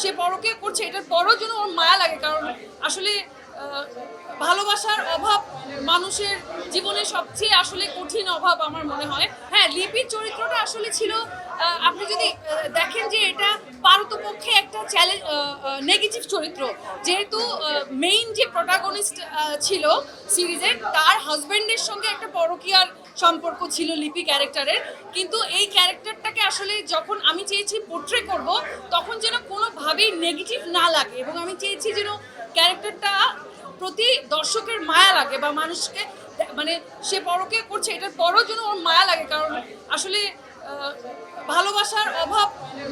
সে পরকে করছে, এটার পরও যেন ওর মায়া লাগে, কারণ আসলে ভালোবাসার অভাব মানুষের জীবনে সবচেয়ে আসলে কঠিন অভাব আমার মনে হয়। হ্যাঁ লিপির চরিত্রটা আসলে ছিল আপনি যদি দেখেন যে এটা পারতপক্ষে একটা চ্যালেঞ্জ নেগেটিভ চরিত্র। যেহেতু মেইন যে প্রোটাগনিস্ট ছিল সিরিজের তার হাজব্যান্ডের সঙ্গে একটা পরকীয়ার সম্পর্ক ছিল লিপি ক্যারেক্টারের কিন্তু এই ক্যারেক্টারটাকে আসলে যখন আমি চেয়েছি পোট্রে করব, তখন যেন কোনোভাবেই নেগেটিভ না লাগে এবং আমি চেয়েছি যেন ক্যারেক্টারটা প্রতি দর্শকের মায়া লাগে বা মানুষকে মানে সে পরকে করছে, এটার পরও যেন ওর মায়া লাগে। কারণ আসলে ভালোবাসার অভাব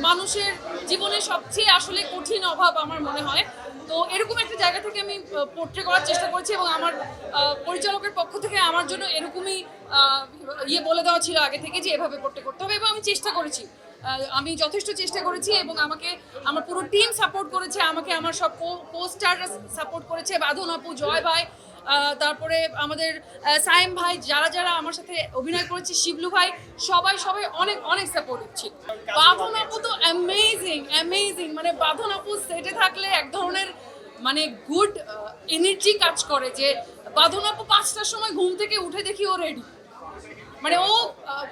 মানুষের জীবনে সবচেয়ে আসলে কঠিন অভাব আমার মনে হয়। তো এরকম জায়গা থেকে আমি পোট্রে করার চেষ্টা করেছি এবং আমার পরিচালকের পক্ষ থেকে আমার জন্য এরকমই ইয়ে বলে দেওয়া ছিল আগে থেকে যে এভাবে পোট্রে করতে হবে এবং আমি চেষ্টা করেছি। আমি যথেষ্ট চেষ্টা করেছি এবং আমাকে, আমার পুরো টিম সাপোর্ট করেছে, আমাকে আমার সব পোস্টাররা সাপোর্ট করেছে বাঁধন আপু, জয় ভাই তারপরে আমাদের সাইম ভাই, যারা যারা আমার সাথে অভিনয় করেছে, শিবলু ভাই, সবাই সবাই অনেক অনেক সাপোর্ট ছিল বাঁধন আপু তো অ্যামেজিং অ্যামেজিং মানে বাঁধন আপু সেটে থাকলে এক ধরনের মানে গুড এনার্জি কাজ করে যে, বাঁধনাপু পাঁচটার সময় ঘুম থেকে উঠে দেখি ও রেডি মানে ও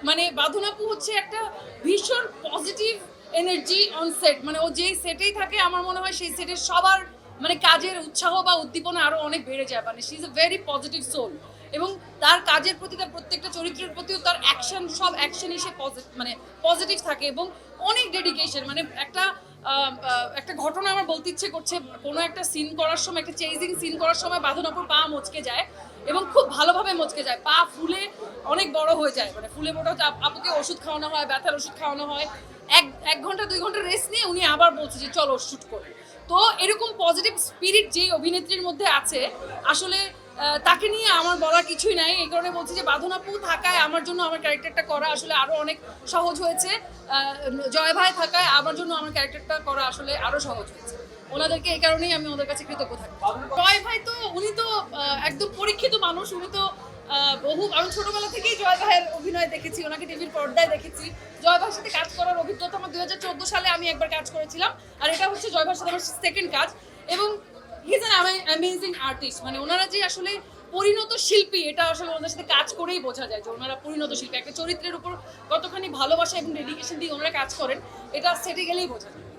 মানে বাঁধনাপু হচ্ছে একটা ভীষণ পজিটিভ এনার্জি অন সেট মানে ও যেই সেটেই থাকে, আমার মনে হয় সেই সেটের সবার মানে কাজের উৎসাহ বা উদ্দীপনা আরও অনেক বেড়ে যায়। মানে she is a very positive soul এবং তার কাজের প্রতি, তার প্রত্যেকটা চরিত্রের প্রতিও তার অ্যাকশন সব অ্যাকশনই সে মানে পজিটিভ থাকে এবং অনেক ডেডিকেশন মানে একটা একটা ঘটনা আমার বলতে ইচ্ছে করছে, কোনো একটা সিন করার সময়, একটা চেজিং সিন করার সময় বাঁধনাপুর পা মচকে যায় এবং খুব ভালোভাবে মচকে যায়, পা ফুলে অনেক বড় হয়ে যায় মানে ফুলে মোটা আপুকে ওষুধ খাওয়ানো হয়, ব্যথার ওষুধ খাওয়ানো হয়, এক এক ঘণ্টা, দুই ঘণ্টা রেস্ট নিয়ে উনি আবার বলছে যে চলো শ্যুট করো। তো এরকম পজিটিভ স্পিরিট যেই অভিনেত্রীর মধ্যে আছে, আসলে তাকে নিয়ে আমার বলার কিছুই নাই। এই কারণে বলছি যে বাঁধনাপু থাকায় আমার জন্য আমার ক্যারেক্টারটা করা আসলে আরও অনেক সহজ হয়েছে। জয় ভাই থাকায় আমার জন্য আমার ক্যারেক্টারটা করা আসলে আরও সহজ হয়েছে। ওনাদেরকে এই কারণেই আমি ওদের কাছে কৃতজ্ঞ থাকি। জয় ভাই তো, উনি তো একদম পরীক্ষিত মানুষ। উনি তো বহু আমি ছোটবেলা থেকেই জয় ভাইয়ের অভিনয় দেখেছি, ওনাকে টিভির পর্দায় দেখেছি। জয় ভাইয়ের সাথে কাজ করার অভিজ্ঞতা আমার দুই হাজার চোদ্দ সালে আমি একবার কাজ করেছিলাম। আর এটা হচ্ছে জয় ভাইয়ের সাথে আমার সেকেন্ড কাজ। এবং অ্যামেজিং আর্টিস্ট মানে ওনারা যে আসলে পরিণত শিল্পী, এটা আসলে ওনাদের সাথে কাজ করেই বোঝা যায় যে ওনারা পরিণত শিল্পী। একটা চরিত্রের উপর কতখানি ভালোবাসা এবং ডেডিকেশন দিয়ে ওনারা কাজ করেন, এটা সেটে গেলেই বোঝা যায়।